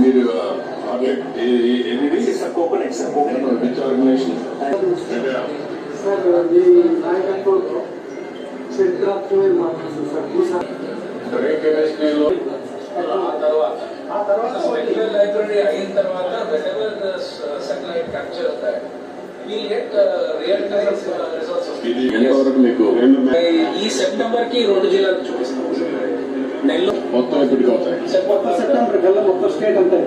మీరు coconut sir coconut organisation sir ఈ నాయకత్వంలో చరిత్రాత్మకమైన మాట్లాడుతుంది సార్ సరే కెమిస్ట్రీలో ఆ తర్వాత. ఆ తర్వాత సెక్యులర్ లైబ్రరీ అయిన తర్వాత సెటిలైట్ క్యాప్చర్ అవుతాయి ఈ సెప్టెంబర్కి రెండు జిల్లాలు చూపిస్తాం. నెల్లూరు మొత్తం ఎప్పటికి అవుతాయి. కొత్త సెప్టెంబర్ కల్లా మొత్తం స్టేట్ అంతా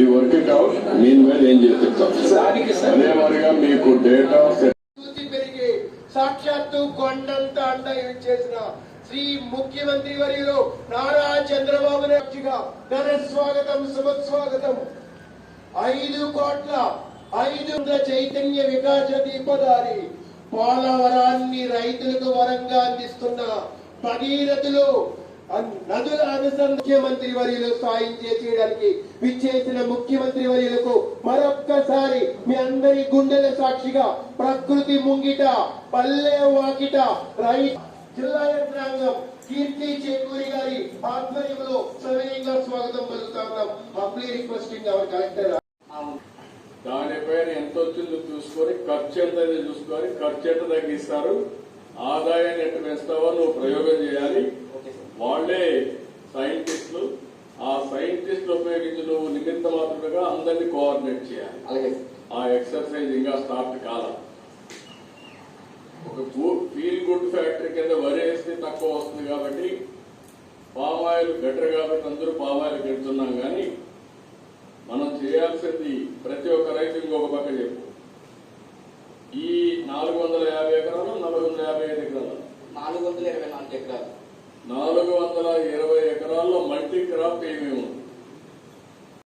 ఈ వర్క్ అవుట్ మీన్ మీద ఏం చేస్తాం? దానికి సార్. అదే మాదిరిగా మీకు డేటా అభివృద్ధి పెరిగి సాక్షాత్తు కొండంత అండ చేసిన శ్రీ ముఖ్యమంత్రి వర్యులు నారా చంద్రబాబు నాయుడుగా ఘన స్వాగతం శుభస్వాగతం. ఐదు కోట్ల ఐదు వందల చైతన్య వికాస దీపదారి పోలవరాన్ని రైతులకు వరంగా అందిస్తున్న భగీరథులు నదుల అనుసంధాన ముఖ్యమంత్రి వర్యులు సాయం చేయడానికి విచ్చేసిన ముఖ్యమంత్రి వర్యులకు మరొక్కసారి మీ అందరి గుండెల సాక్షిగా ప్రకృతి ముంగిట పల్లె వాకిట రై జిల్లా యంత్రాంగం కీర్తి చేకూరి గారి ఆధ్వర్యంలో సవినయంగా స్వాగతం పలుకుతా ఉన్నాం. అప్లీ రిక్వెస్టింగ్ అవర్ కలెక్టర్ దానిపైన ఎంత వచ్చిందో చూసుకొని ఖర్చు ఎంత చూసుకొని ఖర్చు ఎంత తగ్గిస్తారు? ఆదాయాన్ని ఎట్టు పెంచుతావో నువ్వు ప్రయోగం చేయాలి. వాళ్ళే సైంటిస్టులు. ఆ సైంటిస్టులు ఉపయోగించి నువ్వు నిమిత్త మాత్రమే అందరినీ కోఆర్డినేట్ చేయాలి. ఆ ఎక్సర్సైజ్ ఇంకా స్టార్ట్ కాల. ఒక ఫీల్ గుడ్ ఫ్యాక్టరీ కింద వరి వేస్తే తక్కువ వస్తుంది కాబట్టి పామాయిల్ బెటర్ కాబట్టి అందరూ పామాయిల్ పెడుతున్నాం కానీ మనం చేయాల్సింది ప్రతి ఒక్క రైతు ఇంకొక పక్క చెప్పు ఈ నాలుగు వందల యాభై ఎకరాలు నాలుగు వందల యాభై ఐదు ఎకరాలు నాలుగు వందల ఇరవై నాలుగు ఎకరాలు. నాలుగు వందల ఇరవై ఎకరాల్లో మల్టీ క్రాప్ ఏమేమి ఉంది